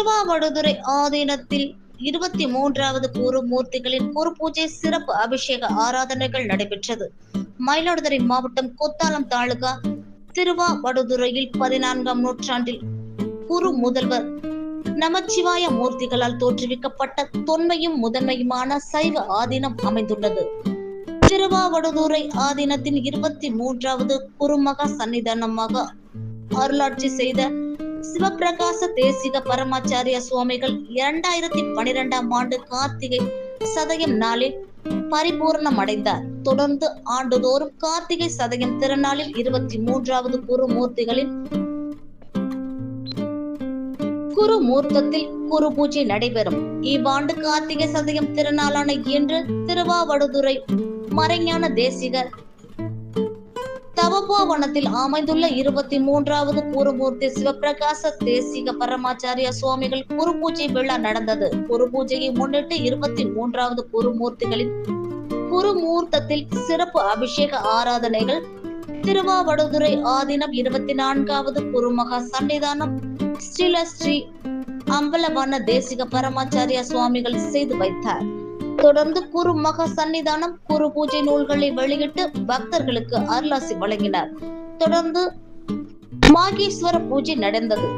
திருவாவடுதுறை ஆதீனத்தில் இருபத்தி மூன்றாவது குருமூர்த்திகளின் குரு பூஜை சிறப்பு அபிஷேக ஆராதனைகள் நடைபெற்றது. மயிலாடுதுறை மாவட்டம் கொத்தாலம் தாலுகா திருவாவடுதுறையில் பதினான்காம் நூற்றாண்டில் குரு முதல்வர் நமச்சிவாய மூர்த்திகளால் தோற்றுவிக்கப்பட்ட தொன்மையும் முதன்மையுமான சைவ ஆதீனம் அமைந்துள்ளது. திருவாவடுதுறை ஆதீனத்தின் இருபத்தி மூன்றாவது குருமக சன்னிதானமாக அருளாட்சி செய்த சிவபிரகாச தேசிக பரமாச்சாரிய சுவாமிகள் இரண்டாயிரத்தி பனிரெண்டாம் ஆண்டு கார்த்திகை சதயம் நாளில் பரிபூர்ணம் அடைந்தார் தொடர்ந்து ஆண்டுதோறும் கார்த்திகை சதயம் திருநாளில் இருபத்தி மூன்றாவது குருமூர்த்திகளின் குருமூர்த்தத்தில் குரு பூஜை நடைபெறும். இவ்வாண்டு கார்த்திகை சதயம் திருநாளான இன்று திருவாவடுதுறை மறைஞான தேசிகர் தவபோவனத்தில் அமைந்துள்ள இருபத்தி மூன்றாவது குருமூர்த்தி சிவபிரகாச தேசிக பரமாச்சாரிய சுவாமிகள் குரு பூஜை விழா நடந்தது. குரு பூஜையை முன்னிட்டு இருபத்தி மூன்றாவது குருமூர்த்திகளின் குருமூர்த்தத்தில் சிறப்பு அபிஷேக ஆராதனைகள் திருவாவடுதுறை ஆதீனம் இருபத்தி நான்காவது குருமகா சன்னிதானம் ஸ்ரீல ஸ்ரீ அம்பலவன தேசிக பரமாச்சாரிய சுவாமிகள் செய்து வைத்தார். தொடர்ந்து குரு மகா சன்னிதானம் குரு பூஜை நூல்களை வெளியிட்டு பக்தர்களுக்கு அருளாசி வழங்கினார். தொடர்ந்து மாகேஸ்வர பூஜை நடந்தது.